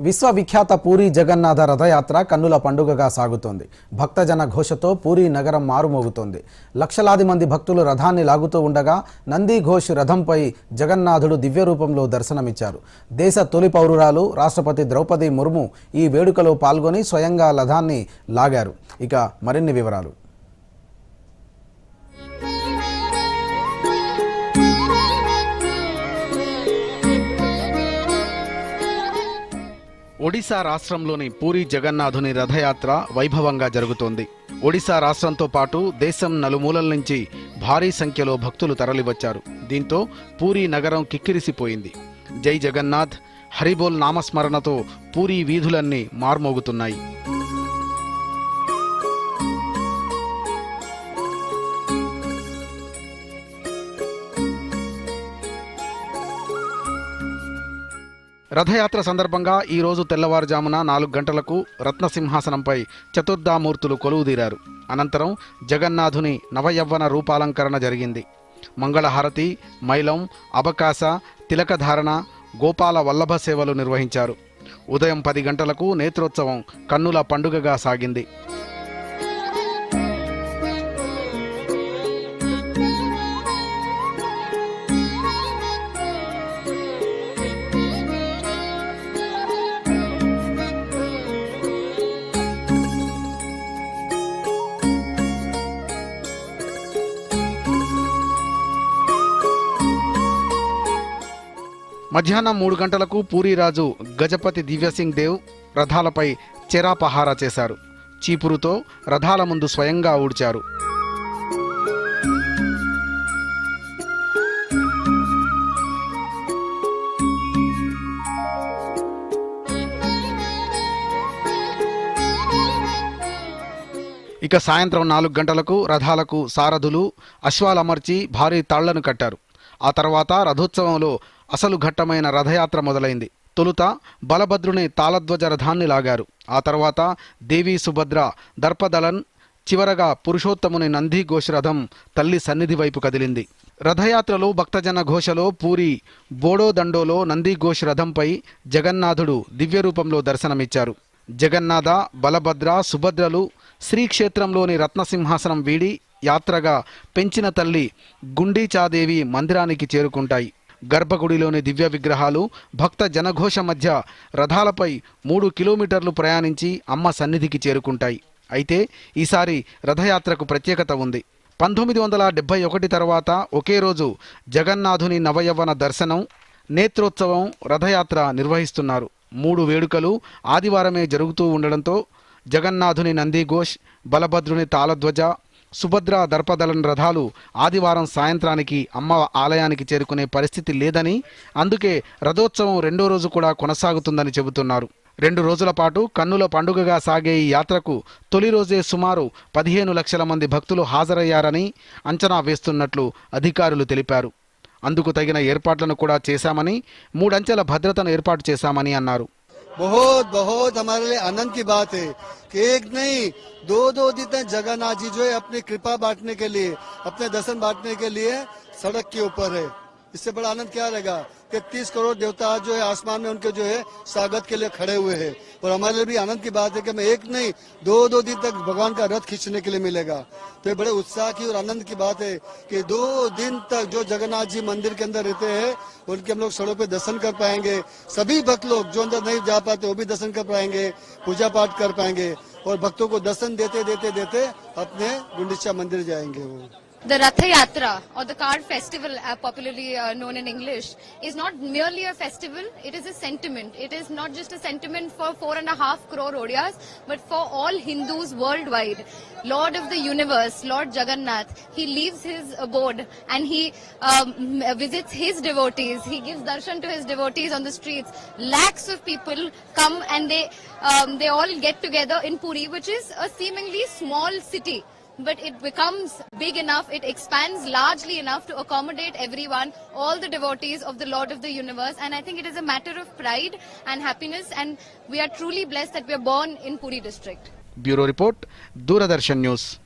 విశ్వవిఖ్యాత పూరి జగన్నాథ రథయాత్ర కన్నుల పండుగగా సాగుతోంది. భక్తజన ఘోషతో పూరి నగరం మారుమోగుతోంది. లక్షలాది మంది భక్తులు రథాన్ని లాగుతూ ఉండగా నంది ఘోష్ రథంపై జగన్నాథుడు దివ్య రూపంలో దర్శనమిచ్చారు. దేశ తొలి పౌరురాలు రాష్ట్రపతి ద్రౌపది ముర్ము ఈ వేడుకలో పాల్గొని స్వయంగా రథాన్ని లాగారు. ఇక మరిన్ని వివరాలు. ఒడిశా రాష్ట్రంలోని పూరి జగన్నాథుని రథయాత్ర వైభవంగా జరుగుతోంది. ఒడిశా రాష్ట్రంతో పాటు దేశం నలుమూలల నుంచి భారీ సంఖ్యలో భక్తులు తరలివచ్చారు. దీంతో పూరి నగరం కిక్కిరిసిపోయింది. జై జగన్నాథ్ హరిబోల్ నామస్మరణతో పూరి వీధులన్నీ మార్మోగుతున్నాయి. రథయాత్ర సందర్భంగా ఈరోజు తెల్లవారుజామున నాలుగు గంటలకు రత్నసింహాసనంపై చతుర్ధామూర్తులు కొలువుదీరారు అనంతరం జగన్నాథుని నవయవ్వన రూపాలంకరణ జరిగింది. మంగళహారతి మైలం అబకాస తిలకధారణ గోపాల వల్లభ సేవలు నిర్వహించారు. ఉదయం పది గంటలకు నేత్రోత్సవం కన్నుల పండుగగా సాగింది. మధ్యాహ్నం మూడు గంటలకు పూరీరాజు గజపతి దివ్యసింగ్ దేవ్ రథాలపై చెరాపహారా చేశారు. చీపురుతో రథాల ముందు స్వయంగా ఊడ్చారు. ఇక సాయంత్రం నాలుగు గంటలకు రథాలకు సారథులు అశ్వాలమర్చి భారీ తాళ్ళను కట్టారు. ఆ తర్వాత రథోత్సవంలో అసలు ఘట్టమైన రథయాత్ర మొదలైంది. తొలుత బలభద్రుని తాళధ్వజ రథాన్ని లాగారు. ఆ తర్వాత దేవి సుభద్ర దర్పదళన్ చివరగా పురుషోత్తముని నందిఘోష రథం తల్లి సన్నిధి వైపు కదిలింది. రథయాత్రలో భక్తజన ఘోషలో పూరి బోడోదండోలో నంది ఘోష్ రథంపై జగన్నాథుడు దివ్యరూపంలో దర్శనమిచ్చారు. జగన్నాథ బలభద్ర సుభద్రలు శ్రీక్షేత్రంలోని రత్నసింహాసనం వీడి యాత్రగా పెంచిన తల్లి గుండీచాదేవి మందిరానికి చేరుకుంటాయి. గర్భగుడిలోని దివ్య విగ్రహాలు భక్త జనఘోష మధ్య రథాలపై మూడు కిలోమీటర్లు ప్రయాణించి అమ్మ సన్నిధికి చేరుకుంటాయి. అయితే ఈసారి రథయాత్రకు ప్రత్యేకత ఉంది. పంతొమ్మిది వందల డెబ్బై ఒకటి తర్వాత ఒకే రోజు జగన్నాథుని నవయవ్వన దర్శనం నేత్రోత్సవం రథయాత్ర నిర్వహిస్తున్నారు. మూడు వేడుకలు ఆదివారమే జరుగుతూ ఉండడంతో జగన్నాథుని నందిఘోష్ బలభద్రుని తాళధ్వజ సుభద్ర దర్పదలన్ రథాలు ఆదివారం సాయంత్రానికి అమ్మ ఆలయానికి చేరుకునే పరిస్థితి లేదని అందుకే రథోత్సవం రెండో రోజు కూడా కొనసాగుతుందని చెబుతున్నారు. రెండు రోజుల పాటు కన్నుల పండుగగా సాగే ఈ యాత్రకు తొలి రోజే సుమారు పదిహేను లక్షల మంది భక్తులు హాజరయ్యారని అంచనా వేస్తున్నట్లు అధికారులు తెలిపారు. అందుకు తగిన ఏర్పాట్లను కూడా చేశామని మూడంచెల భద్రతను ఏర్పాటు చేశామని అన్నారు. बहुत बहुत हमारे लिए आनंद की बात है कि एक नहीं दो दो दिन जगन्नाथ जी जो है अपनी कृपा बांटने के लिए, अपने दर्शन बांटने के लिए सड़क के ऊपर है। इससे बड़ा आनंद क्या रहेगा? कि तीस करोड़ देवता जो है, आसमान में उनके जो है, स्वागत के लिए खड़े हुए हैं। और हमारे लिए भी आनंद की बात है कि हमें एक नहीं दो दो दिन तक भगवान का रथ खींचने के लिए मिलेगा। तो ये बड़े उत्साह की और आनंद की बात है कि दो दिन तक जो जगन्नाथ जी मंदिर के अंदर रहते हैं, उनके हम लोग सड़कों पे दर्शन कर पाएँगे। सभी भक्त लोग जो अंदर नहीं जा पाते, वो भी दर्शन कर पाएँगे पूजा पाठ कर पाएँगे। और भक्तों को दर्शन देते देते देते अपने गुंडीचा मंदिर जाएँगे वो। The Ratha Yatra or the Card Festival, uh, popularly uh, known in English, is not merely a festival, it is a sentiment. It is not just a sentiment for four and a half crore Odias, but for all Hindus worldwide. Lord of the universe, Lord Jagannath, he leaves his abode and he um, visits his devotees. He gives darshan to his devotees on the streets. Lakhs of people come and they um, they all get together in Puri, which is a seemingly small city but it becomes big enough, it expands largely enough to accommodate everyone, all the devotees of the Lord of the Universe. And I think it is a matter of pride and happiness. And we are truly blessed that we are born in Puri district. Bureau Report, Doordarshan News.